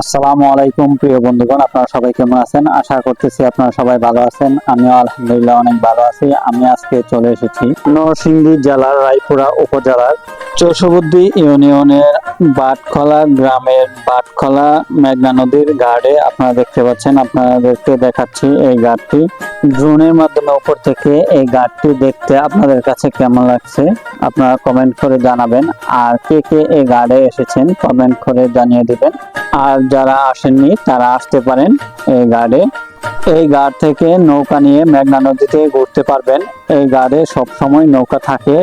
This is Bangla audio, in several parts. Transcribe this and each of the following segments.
আসসালামু আলাইকুম, প্রিয় বন্ধুগণ, আপনারা সবাই কেমন আছেন? আশা করতেছি আপনারা সবাই ভালো আছেন। আমিও আলহামদুলিল্লাহ অনেক ভালো আছি। আমি আজকে চলে এসেছি নরসিংদী জেলার রায়পুরা উপজেলার চৌষবুদ্দি ইউনিয়নের বাটখলা গ্রামের বাটখলা মেঘনা নদীর ঘাটে আপনারা দেখতে পাচ্ছেন, আপনাদেরকে দেখাচ্ছি এই ঘাটটি। ড্রোনের মাধ্যমে উপর থেকে এই ঘাটটি দেখতে আপনাদের কাছে কেমন লাগছে আপনারা কমেন্ট করে জানাবেন। আর কে কে এই ঘাটে এসেছেন কমেন্ট করে জানিয়ে দিবেন। আর যারা আসেননি, তারা আসতে পারেন এই ঘাটে। এই ঘাট থেকে নৌকা নিয়ে মেঘনা নদীতে ঘুরতে পারবেন। এই ঘাটে সবসময় নৌকা থাকে।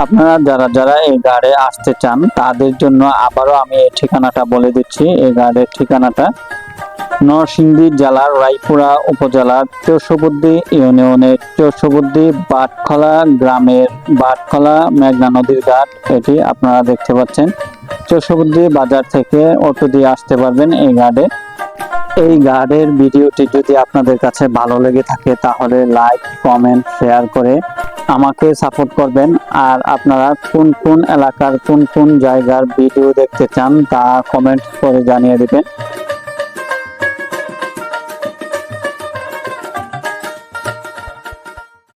আপনারা যারা যারা এই গাড়ে আসতে চান, তাদের জন্য আবারও আমি এই ঠিকানাটা বলে দিচ্ছি। এই গাড়ির ঠিকানাটা নরসিংদী জেলার রায়পুরা উপজেলার চৌষবুদ্দি ইউনিয়নের চৌষবুদ্দি বাটখলা গ্রামের বাটখলা মেঘনা নদীর ঘাট। এটি আপনারা দেখতে পাচ্ছেন। চৌষবুদ্দি বাজার থেকে অটো দিয়ে আসতে পারবেন এই ঘাটে এই গার্ডের ভিডিওটি যদি আপনাদের কাছে ভালো লেগে থাকে, তাহলে লাইক, কমেন্ট, শেয়ার করে আমাকে সাপোর্ট করবেন। আর আপনারা কোন কোন এলাকার কোন কোন জায়গার ভিডিও দেখতে চান তা কমেন্ট করে জানিয়ে দিবেন।